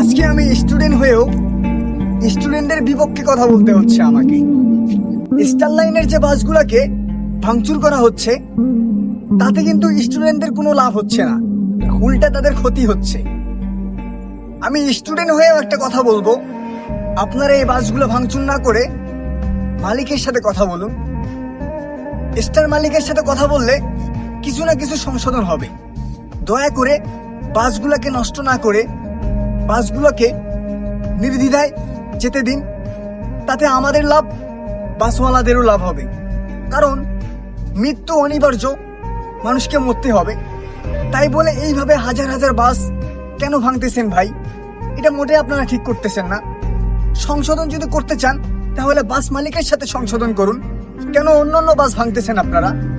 আজকে আমি স্টুডেন্ট হয়েও স্টুডেন্টদের বিপক্ষে কথা বলতে হচ্ছে আমাকে। স্টার লাইনের যে বাসগুলোকে ভাঙচুর করা হচ্ছে, তাতে কিন্তু স্টুডেন্টদের কোনো লাভ হচ্ছে না। উল্টা তাদের ক্ষতি হচ্ছে। আমি স্টুডেন্ট হয়েও একটা কথা বলব। আপনারা এই বাসগুলো ভাঙচুর না করে মালিকের সাথে কথা বলুন। স্টার মালিকের সাথে কথা বললে কিছু না কিছু সংশোধন হবে। দয়া করে বাসগুলোকে নষ্ট না করে বাসগুলোকে নির্দ্বিধায় যেতে দিন। তাতে আমাদের লাভ, বাসওয়ালাদেরও লাভ হবে। কারণ মৃত্যু অনিবার্য, মানুষকে মরতে হবে। তাই বলে এইভাবে হাজার হাজার বাস কেন ভাঙতেছেন ভাই? এটা মোটে আপনারা ঠিক করতেছেন না। সংশোধন যদি করতে চান, তাহলে বাস মালিকের সাথে সংশোধন করুন। কেন অন্য অন্য বাস ভাঙতেছেন আপনারা?